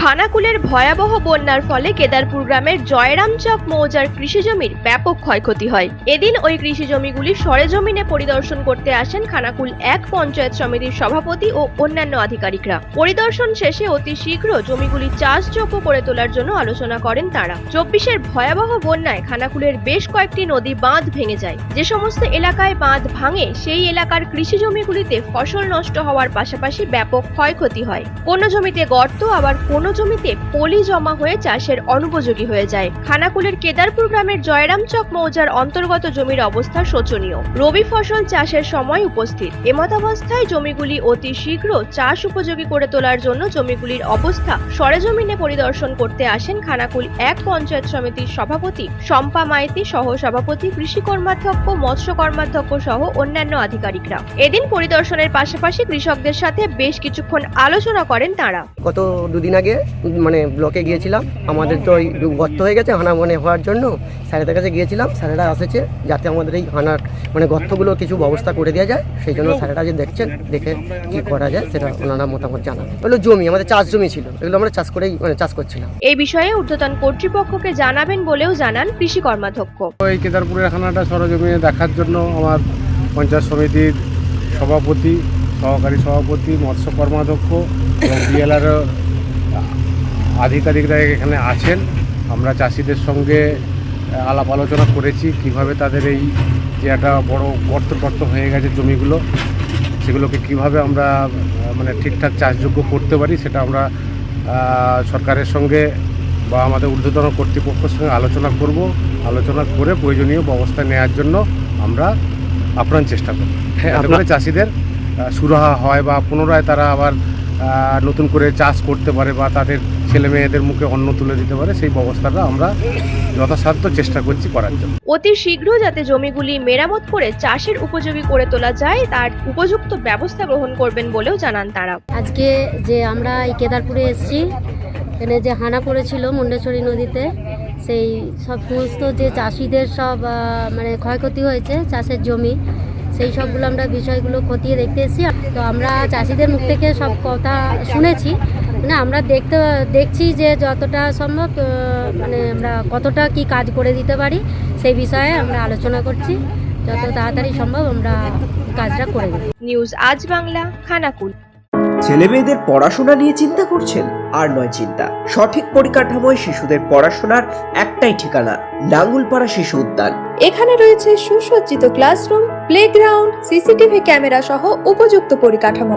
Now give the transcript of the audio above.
খানাকুলের ভয়াবহ বন্যার ফলে কেদারপুর গ্রামের জয়রামচক মৌজার কৃষিজমির ব্যাপক ক্ষয়ক্ষতি হয়। এদিন ওই কৃষি কৃষিজমিগুলি সরেজমিনে পরিদর্শন করতে আসেন খানাকুল এক পঞ্চায়েত সমিতির সভাপতি ও অন্যান্য আধিকারিকরা। পরিদর্শন শেষে অতি শীঘ্র জমিগুলি চাষযোগ্য করে তোলার জন্য আলোচনা করেন তারা। চব্বিশের ভয়াবহ বন্যায় খানাকুলের বেশ কয়েকটি নদী বাঁধ ভেঙে যায়। যে সমস্ত এলাকায় বাঁধ ভাঙে, সেই এলাকার কৃষি জমিগুলিতে ফসল নষ্ট হওয়ার পাশাপাশি ব্যাপক ক্ষয়ক্ষতি হয়। কোনো জমিতে গর্ত, আবার কোনো জমিতে পলি জমা হয়ে চাষের অনুপযোগী হয়ে যায়। খানাকুলের কেদারপুর গ্রামের জয়রামচক মৌজার অন্তর্গত জমির অবস্থা শোচনীয়। রবি ফসল চাষের সময় উপস্থিত। এমতাবস্থায় জমিগুলি অতি শীঘ্র চাষ উপযোগী করে তোলার জন্য জমিগুলির অবস্থা সরেজমিনে পরিদর্শন করতে আসেন খানাকুল এক পঞ্চায়েত সমিতির সভাপতি শম্পা মাইতি সহ সভাপতি, কৃষি কর্মাধ্যক্ষ, মৎস্য কর্মাধ্যক্ষ সহ অন্যান্য আধিকারিকরা। এদিন পরিদর্শনের পাশাপাশি কৃষকদের সাথে বেশ কিছুক্ষণ আলোচনা করেন তারা। গত দুদিন আগে মানে ব্লকে গিয়েছিলাম। আমাদের তো ওই গর্ত হয়ে গেছে হানা মানে হওয়ার জন্য। স্যারেদের কাছে গিয়েছিলাম স্যারেরা এসেছে যাতে আমাদের এই হানার মানে গর্তগুলো কিছু ব্যবস্থা করে দেওয়া যায়। সেই জন্য স্যারেরা যে দেখছেন দেখে কি করা যায় সেটা ওনারা মতামত জানান। হলো জমি আমাদের চাষ জমি ছিল এগুলো আমরা চাষ করেই মানে চাষ করছিলাম। এই বিষয়ে ঊর্ধ্বতন কর্তৃপক্ষকে জানাবেন বলেও জানান কৃষি কর্মাধ্যক্ষ। এই কেদারপুরের খানাটা সরজমিনে দেখার জন্য আমার পঞ্চায়েত সমিতির সভাপতি সহকারী সভাপতি মৎস্য কর্মাধ্যক্ষ এবং বিএলআর আধিকারিকরা এখানে আছেন। আমরা চাষিদের সঙ্গে আলাপ আলোচনা করেছি কীভাবে তাদের এই যে একটা বড় গর্ত টর্ত হয়ে গেছে জমিগুলো সেগুলোকে কীভাবে আমরা মানে ঠিকঠাক চাষযোগ্য করতে পারি সেটা আমরা সরকারের সঙ্গে বা আমাদের ঊর্ধ্বতন কর্তৃপক্ষের সঙ্গে আলোচনা করব। আলোচনা করে প্রয়োজনীয় ব্যবস্থা নেওয়ার জন্য আমরা আপ্রাণ চেষ্টা করব। হ্যাঁ, চাষিদের সুরাহা হয় বা পুনরায় তারা আবার নতুন করে চাষ করতে পারে বা তাদের ছেলে মেয়েদের মুখে অন্ন তুলে দিতে পারে সেই ব্যবস্থাটা আমরা যথাসাধ্য চেষ্টা করছি করার জন্য। অতি শীঘ্র যাতে জমিগুলি মেরামত করে চাষের উপযোগী করে তোলা যায় তার উপযুক্ত ব্যবস্থা গ্রহণ করবেন বলেও জানান তারা। আজকে যে আমরা এই কেদারপুরে এসেছি এখানে যে হানা পড়েছিল মুন্ডেশ্বরী নদীতে সেই সব সমস্ত যে চাষিদের সব মানে ক্ষয়ক্ষতি হয়েছে চাষের জমি সেই সবগুলো আমরা বিষয়গুলো খতিয়ে দেখতে এসেছি। তো আমরা চাষিদের মুখ থেকে সব কথা শুনেছি। মানে আমরা দেখতে দেখছি যে যতটা সম্ভব আহ, মানে আমরা কতটা কি কাজ করে দিতে পারি সেই বিষয়ে আমরা আলোচনা করছি। যত তাড়াতাড়ি সম্ভব আমরা কাজটা করে দেবো নিউজ আজ বাংলা খানাকুল। ছেলে মেয়েদের পড়াশোনা নিয়ে চিন্তা করছেন? আর নয় চিন্তা। সঠিক পরিকাঠামোয় শিশুদের পড়াশোনার একটাই ঠিকানা নাঙ্গুলপাড়া শিশু উদ্যান। এখানে রয়েছে সুসজ্জিত ক্লাসরুম প্লেগ্রাউন্ড সিসিটিভি ক্যামেরা সহ উপযুক্ত পরিকাঠামো।